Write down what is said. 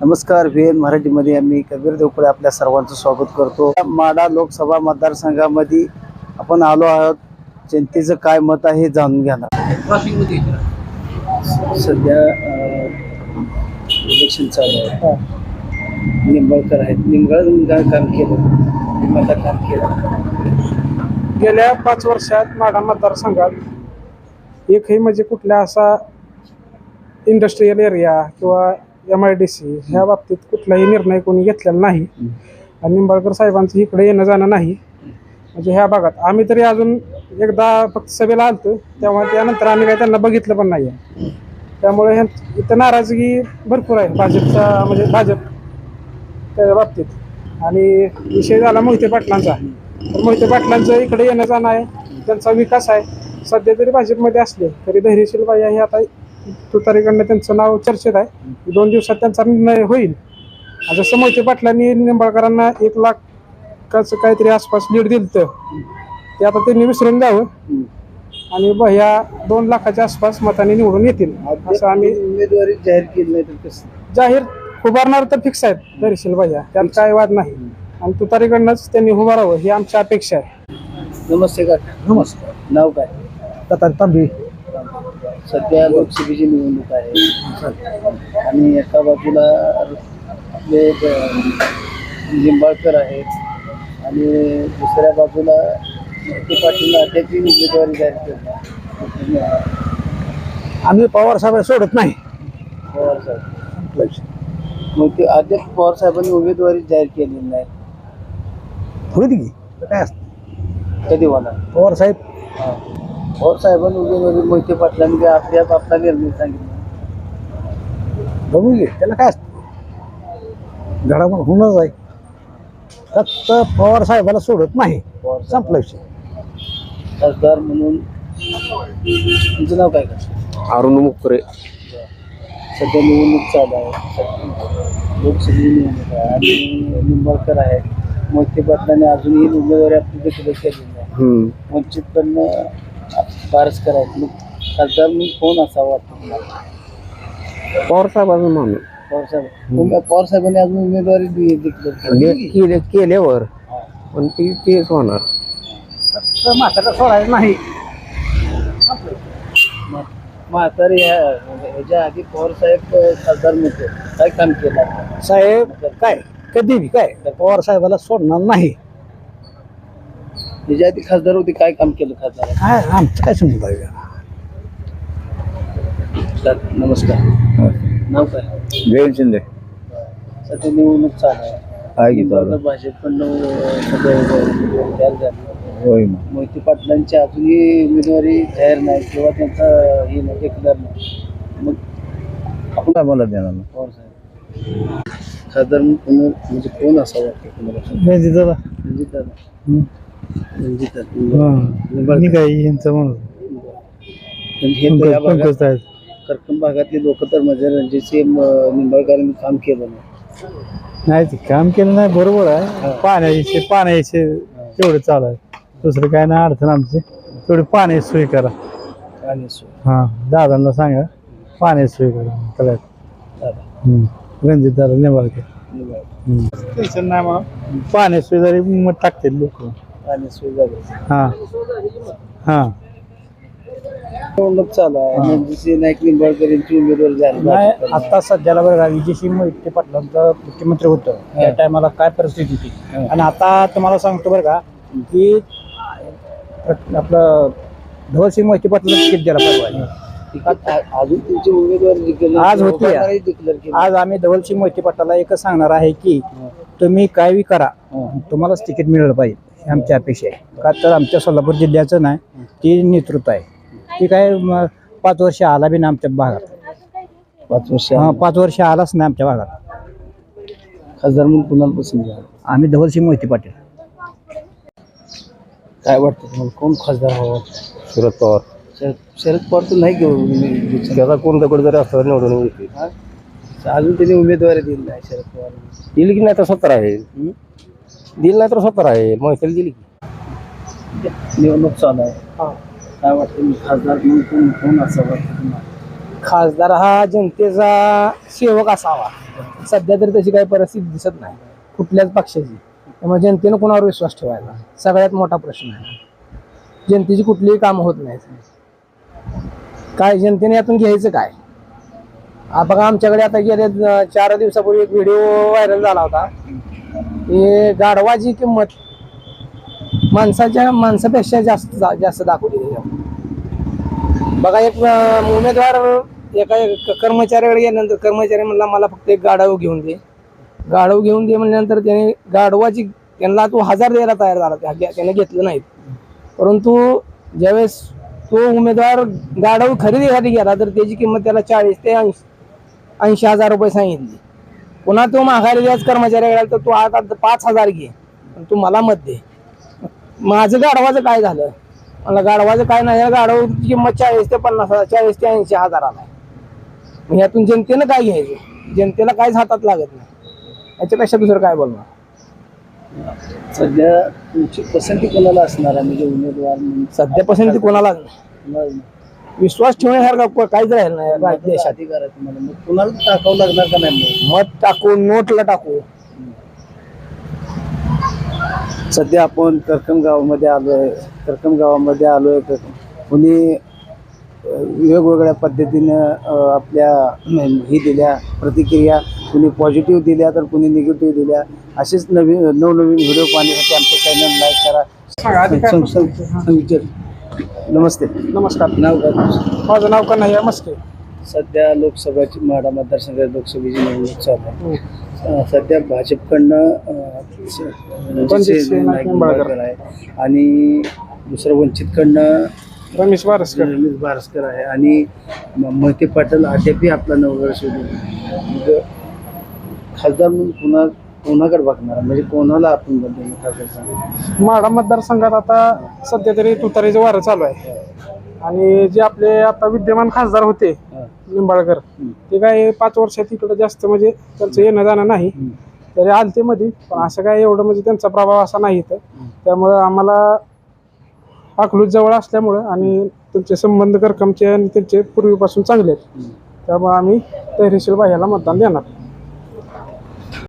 नमस्कार V N मराठीमध्ये आम्ही कबीर देवपुरे आपल्या सर्वांचं स्वागत करतो. माडा लोकसभा मतदारसंघामध्ये आपण आलो आहोत. जनतेचं काय मत आहे हे जाणून घेणार. सध्या इलेक्शन चालू आहे. निंबाळकर आहेत. निंबाळ काम केलं? निंबाळकर काम केलं. गेल्या पाच वर्षात माढा मतदारसंघात एकही म्हणजे कुठल्या असा इंडस्ट्रीयल एरिया किंवा एम आय डी सी ह्या बाबतीत कुठलाही निर्णय कोणी घेतलेला नाही. आणि निंबाळकर साहेबांचं इकडे येणं जाणं नाही. म्हणजे ह्या भागात आम्ही तरी अजून एकदा फक्त सभेला आलतो तेव्हा त्यानंतर आम्ही काही त्यांना बघितलं पण नाही आहे त्यामुळे ह्यां- इथं नाराजगी भरपूर आहे भाजपचा म्हणजे भाजप त्या बाबतीत. आणि विषय झाला मोहिते पाटलांचा. तर मोहिते पाटलांचं इकडे येणं जाणं आहे त्यांचा विकास आहे. सध्या जरी भाजपमध्ये असले तरी धैर्यशील बाई हे आता तुतारीकडनं त्यांचं नाव चर्चेत आहे. दोन दिवसात त्यांचा निर्णय होईल. जसं मोहिते पाटलांनी निंबाळकरांना एक लाखाचं काहीतरी आसपास लीड दिलं तर ते आता त्यांनी विसरून द्यावं आणि ब- ह्या दोन लाखाच्या आसपास मताने निवडून येतील. असं आम्ही उमेदवारी जाहीर केली नाही तर कसं? जाहीर उभारणार तर फिक्स आहेत धैर्यशील भैया. त्यात काय वाद नाही. आणि तुतारीकडनंच त्यांनी उभारावं ही आमची अपेक्षा आहे. नमस्ते काका. नमस्कार. नाव काय? तथा तांबी. सध्या लोकसभेची निवडणूक आहे. आणि एका बाजूला आपले अं, लिंबाळकर आहेत आणि दुसऱ्या बाजूला मोहिते पाटील अध्यक्ष उमेदवारी जाहीर केली. आम्ही पवार साहेब सोडत नाही. पवार साहेब. मग ते अध्यक्ष पवार साहेबांनी उमेदवारी जाहीर केलेली नाही. होईल की? काय असतं? कधी होणार? पवार साहेब. हा. पवार साहेबांनी उमेदवारी मोहिते पाटलांनी आपल्या आपला निर्णय सांगितला. बघू घे त्याला काय असतं? घडामोड होणंच आहे फक्त पवार साहेबाला सोडत नाही. पवार संपला विषय. खासदार म्हणून तुमचं नाव काय? का अरुण मुकरे सध्या निवडणूक चालू आहे. लोकसभेची निवडणूक आहे. आणि निंबाळकर आहे. मोहिते पाटलांनी अजूनही उमेदवारी आपली केलेली नाही वंचितकडनं बारस करायचं मग खासदार म्हणून कोण असावा वाटतं तुम्हाला? पवार साहेबांचं म्हणून पवार साहेब. उमे- पवार साहेबांनी अजून उमेदवारी केले केल्यावर. पण ती तेच होणार. तर म्हातारा सोडायचं नाही. म्हातारे ह्या ह्याच्या आधी पवार साहेब खासदार नव्हते काय काम केलं? साहेब काय? कधी बी काय? पवार साहेबाला सोडणार नाही. आधी खासदार होते काय काम केलं खासदार? काय आमचं काय समजून पाहिजे नमस्कार. नाव काय? जयंत शिंदे. सध्या निवडणूक चालू आहे. आहे की निंबाळकर भाजपकडनं सध्या तयार झाली. होय मोहिते पाटलांची अजूनही उमेदवारी जाहीर नाही किंवा त्यांचा हे नाही डिक्लेअर नाही. मग आपण काय मला देणार पवार साहेब. खासदार म्हणून म्हणजे कोण असावं वाटतं तुम्हाला? रणजित दादा. रणजित दादा. निंबाळकर. यांचं म्हणून. कर्कम भागातले लोक तर म्हणजे रणजितसिंह म- निंबाळकरांनी काम केलं नाही. नाही ते काम केलं नाही बरोबर आहे. पाण्याचे पाण्याचे तेवढं चालू आहे. दुसरं काय नाही अडचण आमची. तेवढी पाण्याची सोय करा. हां दादांना सांगा. पाण्याची सोय करा. दादा, रणजित दादा निंबाळकर. निंबाळकर. टेन्शन नाही मग पाण्याची सोय जरी मग टाकतील लोक. हां. हां. निवडणूक चालू आहे. रणजितसिंह नाईक निंबाळकर यांची उमेदवारी झाली. नाही. आता सध्याला बघा विजयसिंह मोहिते पाटलांचं मुख्यमंत्री होतं. त्या टायमाला काय परिस्थिती होती? आणि आता तुम्हाला सांगतो बरं का की प्र- आपलं धवलसिंह मोहिते पाटला तिकीट द्यायला पाहिजे अजून तुमची उमेदवारी declare- आज होती. उमेदवारी declare केली. आज आम्ही धवलसिंह मोहिते पाटलाला एकच सांगणार आहे की तुम्ही काय बी करा तुम्हालाच तिकीट मिळालं पाहिजे. ही आमची अपेक्षा आहे. का तर आमच्या सोलापूर जिल्ह्याचं नाही ती नेतृत्व आहे. ती काय म, पाच वर्ष आला बी नाही आमच्या भागात. पाच वर्ष हा, पाच वर्ष आलाच नाही आमच्या भागात. खासदार म्हणून कुणाला पसंत झाला? आम्ही धवलसिंह मोहिते पाटील. काय वाटतं तुम्हाला? कोण खासदार व्हावं शरद पवार. शरद शरद पवार तर नाही घेऊ त्याचा कोणता कुठे जरी असतं निवडून येते अजून त्यांनी उमेदवारी दिली नाही शरद पवार. दिली की नाही तर स्वतः राहील दिली नाही तर स्वतः राहील. मैत्रीला दिली की? निवडणूक चालू आहे. काय वाटतं खासदार म्हणून कोण कोण असावं? खासदार हा जनतेचा सेवक असावा. सध्या तरी तशी काही परिस्थिती दिसत नाही. कुठल्याच पक्षाची. त्यामुळे जनतेनं कोणावर विश्वास ठेवायचा सगळ्यात मोठा प्रश्न आहे जनतेची कुठलीही कामं होत नाहीत. काय जनतेने यातून घ्यायचं काय? हा बघा आमच्याकडे आता गेले चार दिवसापूर्वी एक व्हिडिओ व्हायरल झाला होता. हे गाढवाची किंमत माणसाच्या माणसापेक्षा जास्त जास्त दाखवली बघा एक उमेदवार एका एक कर्मचाऱ्याकडे गेल्यानंतर कर्मचारी म्हणला मला फक्त एक गाढव घेऊन दे. गाढव घेऊन दे म्हणल्यानंतर त्याने गाढवाची त्यांना तो हजार द्यायला तयार झाला त्या- त्याने घेतलं नाही. परंतु ज्यावेळेस तो उमेदवार गाढव खरेदीसाठी गेला तर त्याची किंमत त्याला चाळीस ते ऐंशी ऐंशी हजार रुपये सांगितली. पुन्हा तो माघारी व्याज कर्मचाऱ्याकडे आला तर तू आता पाच हजार घे. पण तू मला मत दे. माझं गाढवाचं काय झालं? मला गाढवाचं काय नाही. गाढवाची किंमत चाळीस ते पन्नास हजार चाळीस ते ऐंशी हजाराला आहे मग ह्यातून जनतेनं काय घ्यायचं? जनतेला काहीच हातात लागत नाही. याच्यापेक्षा दुसरं काय बोलणार? सध्या तुमची पसंती कोणाला असणार आहे? म्हणजे उमेदवार सध्या पसंती नाही. तुम्हाला विश्वास ठेवण्यासारखा को- काहीच राहिलं नाही देशात. अधिकार आहे तुम्हाला. मग कुणाला टाकावं लागणार का नाही? मत टाकू नोटला टाकू. सध्या आपण करकम गावामध्ये आलोय. करकम गावामध्ये आलोय तर कुणी वेगवेगळ्या पद्धतीनं आपल्या ही दिल्या प्रतिक्रिया कुणी पॉझिटिव्ह दिल्या तर कुणी निगेटिव्ह दिल्या. असेच नवीन नवनवीन व्हिडिओ पाहण्यासाठी आमचं चॅनल लाईक करा. नमस्ते. नमस्कार. नाव काय? माझं नाव कन्हैया मस्के. सध्या लोकसभाची माडा मतदारसंघात लोकसभेची निवडणूक चालू आहे. अ, सध्या भाजपकडनं अ, स- रणजित रणजित सिंह नाईक निंबाळकर. निंबाळकर आहे. आणि दुसरं वंचितकडनं रमेश बारसकर. रमेश बारसकर आहे. आणि म- मोहिते पाटील अद्यापही आपला नवघर सोडून. मग खासदार म्हणून पुन्हा कोणाकडे बघणार? म्हणजे कोणाला आपण माढा मतदारसंघात आता सध्या तरी तुतारीचं वारं चालू आहे. आणि जे आपले आता विद्यमान खासदार होते हा. निंबाळकर हम्म. ते काय पाच वर्षात इकडं जास्त म्हणजे त्यांचं येणं जाणं नाही. हम्म. तरी आलते मध्ये पण असं काय एवढं म्हणजे त्यांचा प्रभाव असा नाही इथं. त्यामुळं आम्हाला अकलूज जवळ असल्यामुळं आणि त्यांचे संबंध करकमचे आणि त्यांचे पूर्वीपासून चांगले आहेत. त्यामुळे आम्ही तहरीशील बाह्याला मतदान देणार.